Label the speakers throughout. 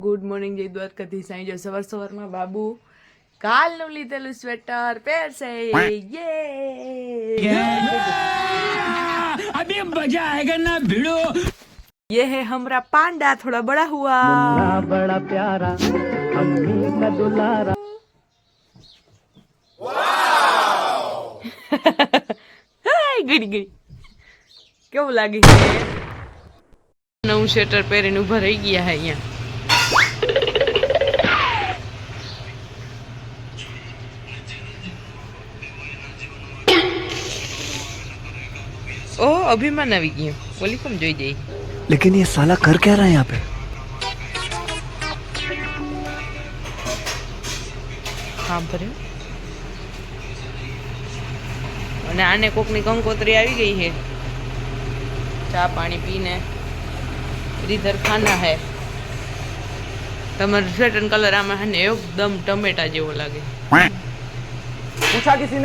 Speaker 1: Good morning જય દ્વારકાથી સાંજે સવાર સવારમાં બાબુ કાલનું લીધેલું સ્વેટર પહેરશે યે
Speaker 2: अभी मजा आएगा ना भिड़ो
Speaker 1: ये है हमारा पांडा थोड़ा बड़ा हुआ
Speaker 3: बड़ा प्यारा अम्मी का दुलारा
Speaker 1: હાય ગડી ગડી કેવું લાગે છે નવું સ્વેટર પહેરીને ઊભા રહી ગયા હે અહીંયા ઓ અભિમાન આવી ગયું ઓલી કોમ જોઈ જઈ
Speaker 3: लेकिन ये साला कर क्या रहा है यहाँ पे
Speaker 1: કામ ભર્યું અને આને કોકની કંકોત્રી આવી ગઈ છે ચા પાણી પીને રીધર ખાના હે તમારું સ્વેટર કલર આમાં હે ને એકદમ ટમેટા જેવો લાગે
Speaker 4: पूछा किसी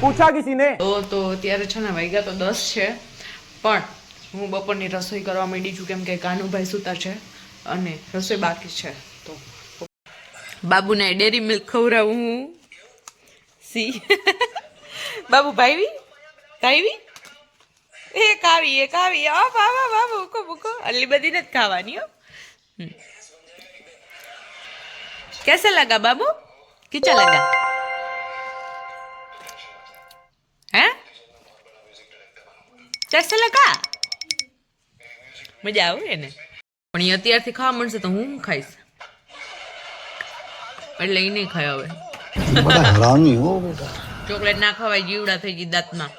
Speaker 4: પૂછા કિસીને
Speaker 1: તો તો અત્યારે છે ને વાગ્યા તો દસ છે પણ હું બપોરની રસોઈ કરવા માંડી છું કેમ કે કાનુભાઈ સૂતા છે અને રસોઈ બાકી છે તો બાબુને ડેરી મિલ્ક ખવડાવું હું. સી. બાબુ ભાઈવી? ભાઈવી એ કાવી એ કાવી. આ વાહ વાહ મૂકો મૂકો અલી બધી જ ખાવાની હો. કેસે લગા બાબુ? કિચા લગા कैसा लगा મજા આવે ને પણ એ અત્યારથી ખાવા મળશે તો હું શું ખાઈશ એટલે એ નહીં ખાય હવે
Speaker 5: बड़ा हरामी हो बेटा
Speaker 1: ચોકલેટ ના ખવાય જીવડા થઈ ગઈ દાંતમાં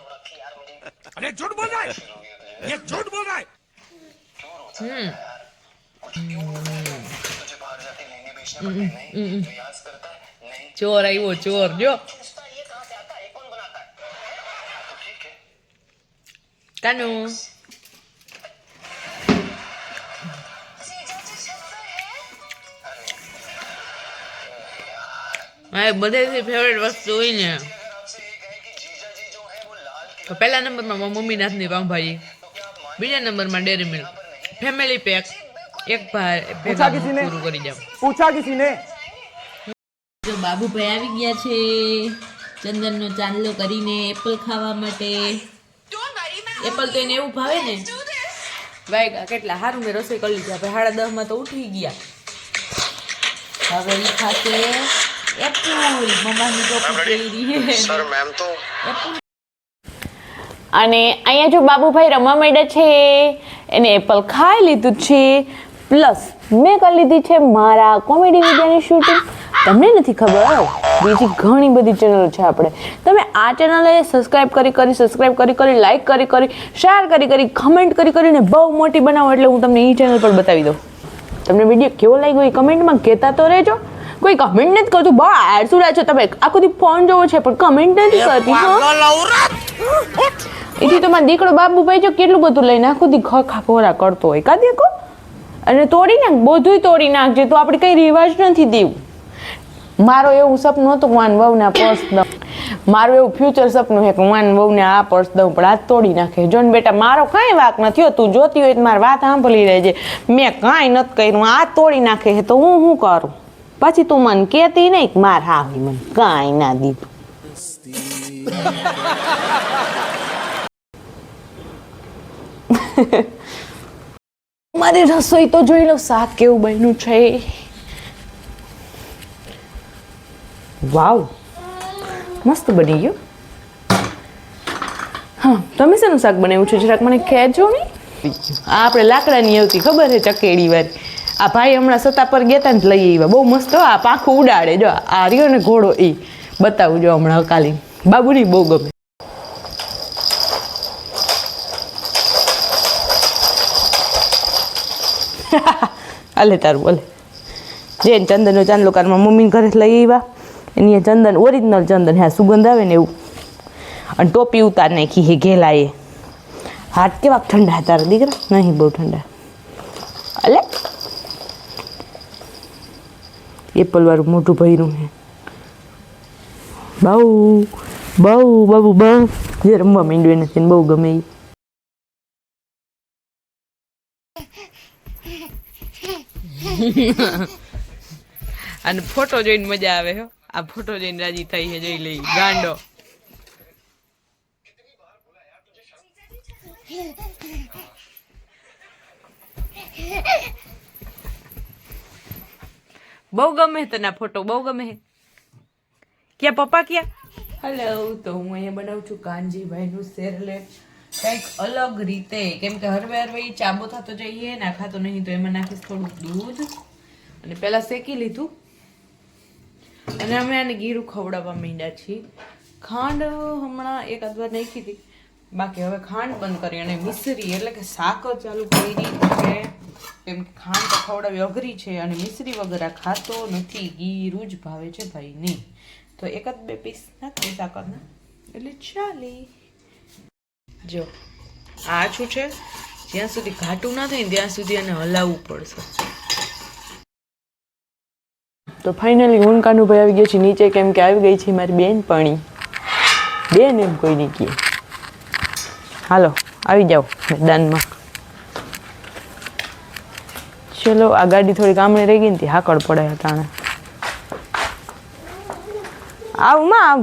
Speaker 2: अरे झूठ बोल रहा है ये झूठ बोल रहा है
Speaker 1: હમ ચોર આવ્યો ચોર જો કાનુ મારે બધેથી ફેવરેટ વસ્તુ હોય ને. તો પહેલા નંબરમાં મમ્મી નાથની બીજા નંબરમાં ડેરી મિલ્ક. ફેમિલી પેક એક ભાઈ પૂરું કરી
Speaker 4: જાવ પૂછા કિસીને
Speaker 6: જો બાબુભાઈ આવી ગયા છે. ચંદનનો ચાંદલો કરીને એપલ ખાવા માટે. એપલ તો એને એવું ભાવે ને.
Speaker 1: વાગ્યા કેટલા સારું મેં રસોઈ કરી લીધી. આપણે સાડા દસમાં તો ઉઠી ગયા.
Speaker 6: હવે ખાતે એપલ મમ્માની ટોપી પહેરી સર મેમ તો?
Speaker 7: અને અહીંયા જો બાબુભાઈ રમવા માંડ્યા છે એને એપલ ખાઈ લીધું છે પ્લસ મેં કરી લીધી છે મારા કોમેડી વિડીયોની શૂટિંગ તમને નથી ખબર? બીજી ઘણી બધી ચેનલો છે આપણે. તમે આ ચેનલે સબસ્ક્રાઇબ કરી કરી સબસ્ક્રાઇબ કરી કરી લાઈક કરી કરી શેર કરી કરી કમેન્ટ કરી કરીને બહુ મોટી બનાવો એટલે હું તમને એ ચેનલ પર બતાવી દઉં. તમને વીડિયો કેવો લાગ્યો એ કમેન્ટમાં કહેતા તો રહેજો. કોઈ કમેન્ટ નથી કરતું. બહુ આળસુડા છો તમે. આખો દી ફોન જોવો છે પણ કમેન્ટ નથી કરતી એથી તમારા દીકરો બાબુ ભાઈ જો કેટલું બધું લઈને આખો દી ખ ખોરા કરતો હોય. કા દેખો? અને તોડી નાખ બધુંય તોડી નાખજે તો આપણે કઈ રિવાજ નથી દેવું. મારો એવું સપનું હતું કે હું વહુને પર્સ દઉં. મારું એવું ફ્યુચર સપનું છે કે હું વહુને આ પર્સ દઉં, પણ આ તોડી નાખે. જો ને બેટા, મારો કાંઈ વાક નથી તું જોતી હોય તો મારી વાત સાંભળી રહેજે મેં કાંઈ નથી કર્યું. આ તોડી નાખે છે તો હું શું કરું? પછી તું મને કહેતી નહીં કે માર હા મને. કાંઈ ના દીધું. મારી રસોઈ તો જોઈ લો, શાક કેવું બન્યું છે. વાવ મસ્ત બની ગયું. હા, તમે શેનું શાક બનાવ્યું છે? જરાક મને કહેજો ને. આપણે લાકડાની આવતી ખબર છે, ચકેડી વાત આ ભાઈ હમણાં સત્તા પર ગયા હતા ને લઈ આવ્યા. બહુ મસ્ત, આ પાખું ઉડાડે. જો, આ રહ્યો ને ઘોડો એ બતાવું જો હમણાં કાલી બાબુની બહુ ગમે. હાલે તારું બોલે જૈન ચંદનનો ચાંદલો કારમાં મમ્મી ઘરે લઈ આવ્યા. એની ચંદન ઓરિજિનલ ચંદન હા, સુગંધ આવે ને એવું. અને ટોપી ઉતાર નાખી હે ઘેલા એ હાથ કેવા ઠંડા તારા દીકરા? નહીં, બહુ ઠંડા. અલે. એપલ વાળું મોટું ભર્યું હે. બહુ બહુ બહુ બહુ. જે રમવા માંડ્યું નથી બહુ ગમે એ
Speaker 1: અને ફોટો જોઈને મજા આવે હો. આ ફોટો જોઈને રાજી થઈ છે, જોઈ લઈ ગાંડો. બહુ ગમે તને ફોટો, બહુ ગમે ક્યાં પપ્પા ક્યાં? હેલો તો હું અહીંયા બનાવું છું કાનજીભાઈનું સેરલેટ કંઈક અલગ રીતે. કેમ કે હરવે હરવે ચાબો થતો જઈએ નાખાતો નહીં, તો એમાં નાખીશ થોડુંક દૂધ. અને પહેલાં શેકી લીધું. અને અમે આને ગીરું ખવડાવવા માંડ્યા છીએ. ખાંડ હમણાં એક વાર નાખી હતી. બાકી હવે ખાંડ બંધ કરી અને મિશ્રી, એટલે કે સાકર ચાલુ કરી છે. કેમ કે ખાંડ તો ખવડાવી અઘરી છે અને મિશ્રી વગર આ ખાતો નથી. ગીરું જ ભાવે છે ભાઈ નહીં તો એકાદ બે પીસ નાખી સાકરના એટલે ચાલે. જો, આ આછું છે? જ્યાં સુધી ઘાટું ના થાય ત્યાં સુધી એને હલાવવું પડશે.
Speaker 7: તો ફાઇનલી હું કાનુભાઈ આવી ગયો છે નીચે, કેમ કે આવી ગઈ છે મારી બેન પાણી બેન એમ કોઈ નહીં કહે. હાલો, આવી જાઓ મેદાનમાં. ચલો, આ ગાડી થોડી ગામડે રહી ગઈ ને હાકડ પડે તાણે આવ, માં આવ.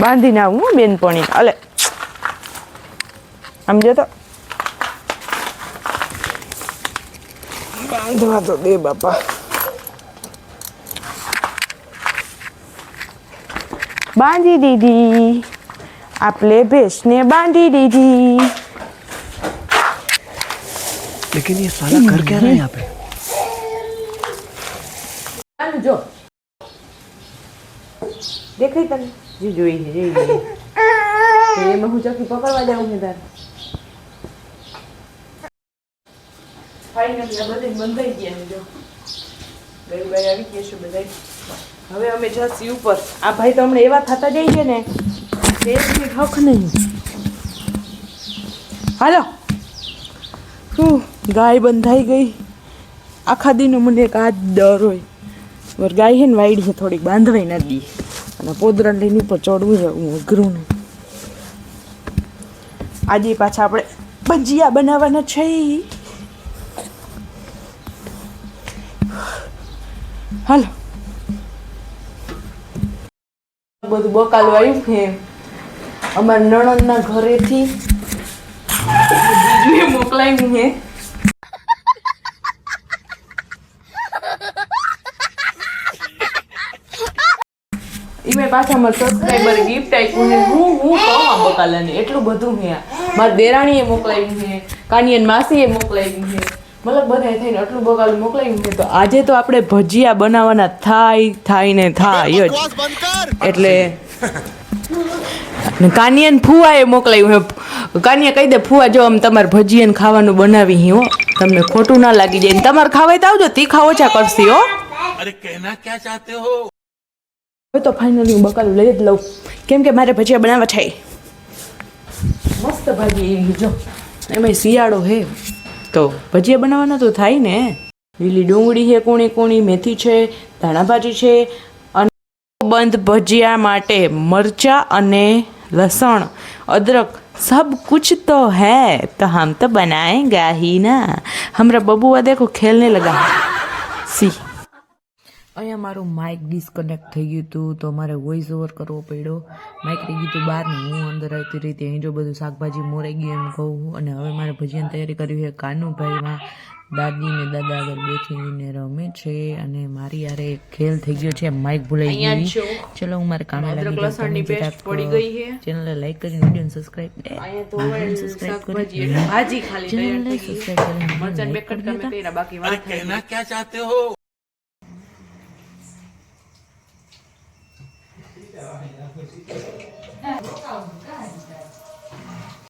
Speaker 7: બાંધીને આવું બેનપણી અલે. આમ જો બાંધવા તો દે બાપા બાંધી દીધી આપણે ભેંસને બાંધી દીધી
Speaker 3: लेकिन ये साला कर क्या रहा है यहाँ पे
Speaker 7: આનું જો દેખાય તને જે જોઈ છે જોઈ છે તો એમાં હું ચોકી પકડવા જાઉં ને તારે હવે અમે જશી ઉપર. આ ભાઈ તો હમણાં એવા થતા જાય છે ને દેશની હક નહીં. હાલો. શું ગાય બંધાઈ ગઈ. આખા દિનો મને એક આ ડર હોય. ગાય છે ને વાઈડ છે થોડીક બાંધવાઈ ના દી. અને પોદરા લઈને ઉપર ચડવું છે, હું અઘરું નહીં. આજે પાછા આપણે ભજીયા બનાવવાના છે હાલો. બધું બકાલું આવ્યું છે અમારા નણંદના ઘરેથી મોકલાવ્યું છે ઈમે પાછા મારા સબસ્ક્રાઈબર ગિફ્ટ આપ્યું ને હું હું કહું બકાલાને? એટલું બધું હે. મારા દેરાણીએ મોકલાવ્યું છે કાનિયન માસીએ મોકલાવ્યું છે મતલબ બધા થઈને આટલું બગાડું મોકલાયું કે તો આજે તો આપણે ભજીયા બનાવવાના થાય થાય ને થાય જ. એટલે કાનિયન ફુવા એ મોકલાયું કાનિયા કહી દે ફુવા જો આમ તમારે ભજીયાને ખાવાનું બનાવી હો તમને ખોટું ના લાગી જાય તમારે ખાવાય તો આવજો તીખા ઓછા કરશી હો.
Speaker 2: અરે કહેના ક્યાં ચાહતે હો?
Speaker 7: હવે તો ફાઇનલી હું બકાલું લઈ જ લઉં. કેમ કે મારે ભજીયા બનાવવા થાય મસ્ત ભાજી એવી જો. એમાં શિયાળો હે. તો ભજીયા બનાવવાના તો થાય ને લીલી ડુંગળી છે કૂણી કૂણી મેથી છે ધાણા ભાજી છે અને બંધ ભજીયા માટે મરચા અને લસણ અદરક सब कुछ तो है तो हम तो बनाएगा ही ना हमरा बबुआ देखो खेलने लगा सी અહીંયા મારું માઇક ડિસ્કનેક્ટ થઈ ગયું હતું તો મારે વોઇસ ઓવર કરવો પડ્યો. માઇક રહી ગયું હતું બહાર ને હું અંદર આવતી રીતે અહીં જો બધું શાકભાજી મોરાઈ ગયું એમ કહું. અને હવે મારે ભજીયાની તૈયારી કરવી છે કાનુભાઈમાં. દાદી ને દાદા આગળ બેસીને રમે છે અને મારી યારે ખેલ થઈ ગયો છે માઇક ભૂલાઈ
Speaker 1: ગઈ.
Speaker 7: ચલો હું મારે કામે લાગી
Speaker 1: પડી ગઈ છે.
Speaker 7: ચેનલને લાઈક કરીને વિડિયો સબસ્ક્રાઇબ
Speaker 1: સબસ્ક્રાઇબ કરી ભાજી ખાલી ચેનલને સબસ્ક્રાઇબ કરીને મરચાં બેકટ બાકી વાત
Speaker 2: ક્યા ચાહતે હો?